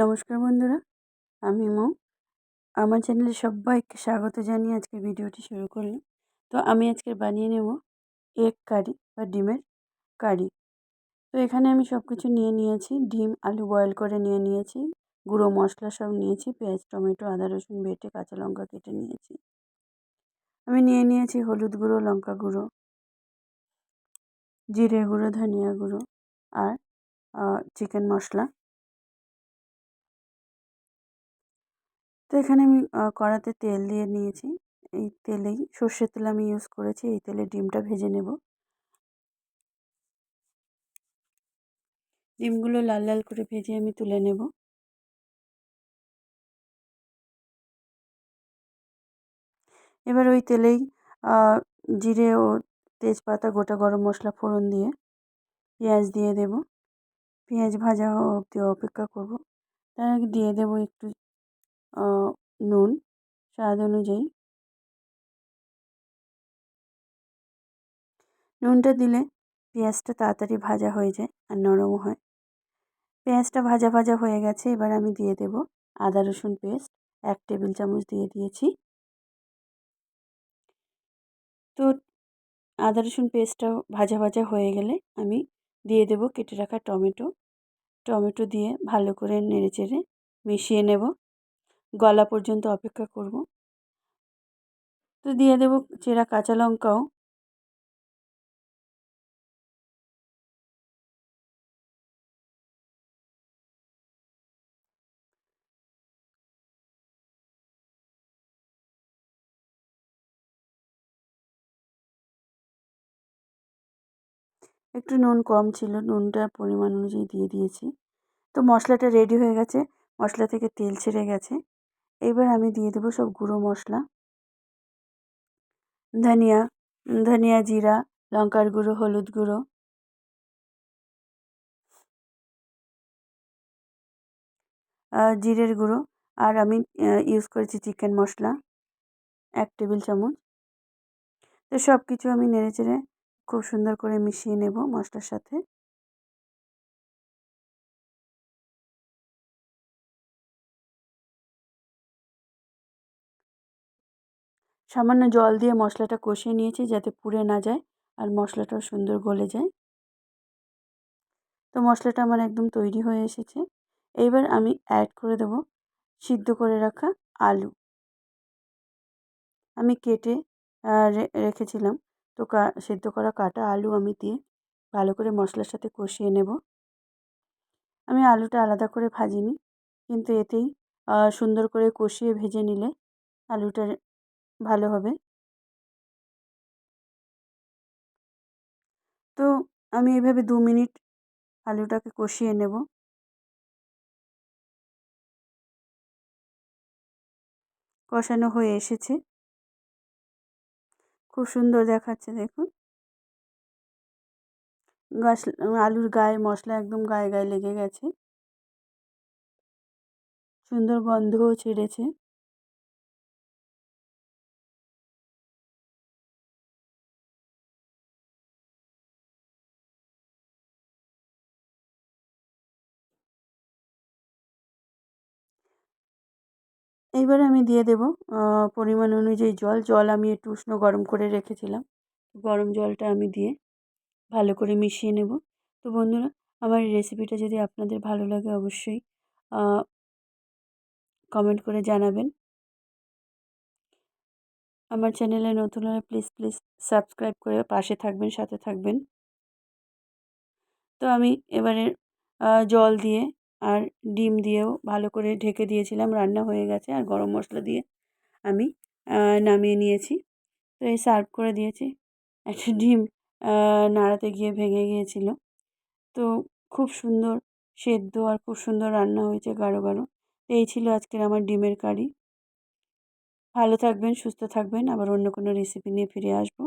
নমস্কার বন্ধুরা, আমি মৌ আমার চ্যানেলে সবাইকে স্বাগত জানিয়ে আজকে ভিডিওটি শুরু করলাম। তো আমি আজকে বানিয়ে নেব এগ কারি বা ডিমের কারি। তো এখানে আমি সব কিছু নিয়ে নিয়েছি। ডিম, আলু বয়েল করে নিয়ে নিয়েছি। গুঁড়ো মশলা সব নিয়েছি। পেঁয়াজ, টমেটো, আদা, রসুন বেটে কাঁচা লঙ্কা কেটে নিয়েছি। আমি নিয়ে নিয়েছি হলুদ গুঁড়ো, লঙ্কা গুঁড়ো, জিরে গুঁড়ো, ধনিয়া গুঁড়ো আর চিকেন মশলা। তো এখানে আমি কড়াতে তেল দিয়ে নিয়েছি। এই তেলেই সর্ষের তেল আমি ইউজ করেছি। এই তেলে ডিমটা ভেজে নেব। ডিমগুলো লাল লাল করে ভেজে আমি তুলে নেব। এবার ওই তেলেই জিরে ও তেজপাতা, গোটা গরম মশলা, ফোড়ন দিয়ে পেঁয়াজ দিয়ে দেব। পেঁয়াজ ভাজা অবধি অপেক্ষা করব। তার আগে দিয়ে দেব একটু নুন, স্বাদ অনুযায়ী। নুনটা দিলে পেঁয়াজটা তাড়াতাড়ি ভাজা হয়ে যায় আর নরমও হয়। পেঁয়াজটা ভাজা ভাজা হয়ে গেছে, এবার আমি দিয়ে দেব আদা, রসুন পেস্ট, এক টেবিল চামচ দিয়ে দিয়েছি। তো আদা, রসুন পেস্টটাও ভাজা ভাজা হয়ে গেলে আমি দিয়ে দেব কেটে রাখা টমেটো। টমেটো দিয়ে ভালো করে নেড়ে চেড়ে মিশিয়ে নেব। গলা পর্যন্ত অপেক্ষা করব। তো দিয়ে দেব চেরা কাঁচা লঙ্কাও। একটু নুন কম ছিল, নুনটা পরিমাণ অনুযায়ী দিয়ে দিয়েছি। তো মশলাটা রেডি হয়ে গেছে। মশলা থেকে তেল ছেড়ে গেছে। এবার আমি দিয়ে দেবো সব গুঁড়ো মশলা। ধনিয়া ধনিয়া জিরা, লঙ্কার গুঁড়ো, হলুদ গুঁড়ো। জিরের গুঁড়ো। আর আমি ইউজ করেছি চিকেন মশলা, এক টেবিল চামচ। তো সব কিছু আমি নেড়ে চেড়ে খুব সুন্দর করে মিশিয়ে নেব মশলার সাথে। সামান্য জল দিয়ে মশলাটা কষিয়ে নিয়েছি যাতে পুড়ে না যায় আর মশলাটাও সুন্দর গলে যায়। তো মশলাটা আমার একদম তৈরি হয়ে এসেছে। এইবার আমি অ্যাড করে দেব সিদ্ধ করে রাখা আলু। আমি কেটে রেখেছিলাম। তো সেদ্ধ করা কাটা আলু আমি দিয়ে ভালো করে মশলার সাথে কষিয়ে নেব। আমি আলুটা আলাদা করে ভাজিনি। কিন্তু এতেই সুন্দর করে কষিয়ে ভেজে নিলে আলুটা ভালো হবে। তো আমি এভাবে দু মিনিট আলুটাকে কষিয়ে নেব। কষানো হয়ে এসেছে। খুব সুন্দর দেখাচ্ছে, দেখুন। গাছ, আলুর গায়ে মশলা একদম গায়ে গায়ে লেগে গেছে। সুন্দর গন্ধও ছেড়েছে। এইবারে আমি দিয়ে দেব পরিমাণ অনুযায়ী জল। জল আমি একটু উষ্ণ গরম করে রেখেছিলাম। গরম জলটা আমি দিয়ে ভালো করে মিশিয়ে নেব। তো বন্ধুরা, আমার রেসিপিটা যদি আপনাদের ভালো লাগে অবশ্যই কমেন্ট করে জানাবেন। আমার চ্যানেলে নতুন হলে প্লিজ প্লিজ সাবস্ক্রাইব করে পাশে থাকবেন, সাথে থাকবেন। তো আমি এবারে জল দিয়ে আর ডিম দিয়েও ভালো করে ঢেকে দিয়েছিলাম, রান্না হয়ে গেছে। আর গরম মশলা দিয়ে আমি নামিয়ে নিয়েছি। তো এই সার্ভ করে দিয়েছি। একটা ডিম নাড়াতে গিয়ে ভেঙে গিয়েছিল। তো খুব সুন্দর সেদ্ধ আর খুব সুন্দর রান্না হয়েছে গাঢ় গাঢ়। এই ছিল আজকের আমার ডিমের কারি। ভালো থাকবেন, সুস্থ থাকবেন। আবার অন্য কোনো রেসিপি নিয়ে ফিরে আসব।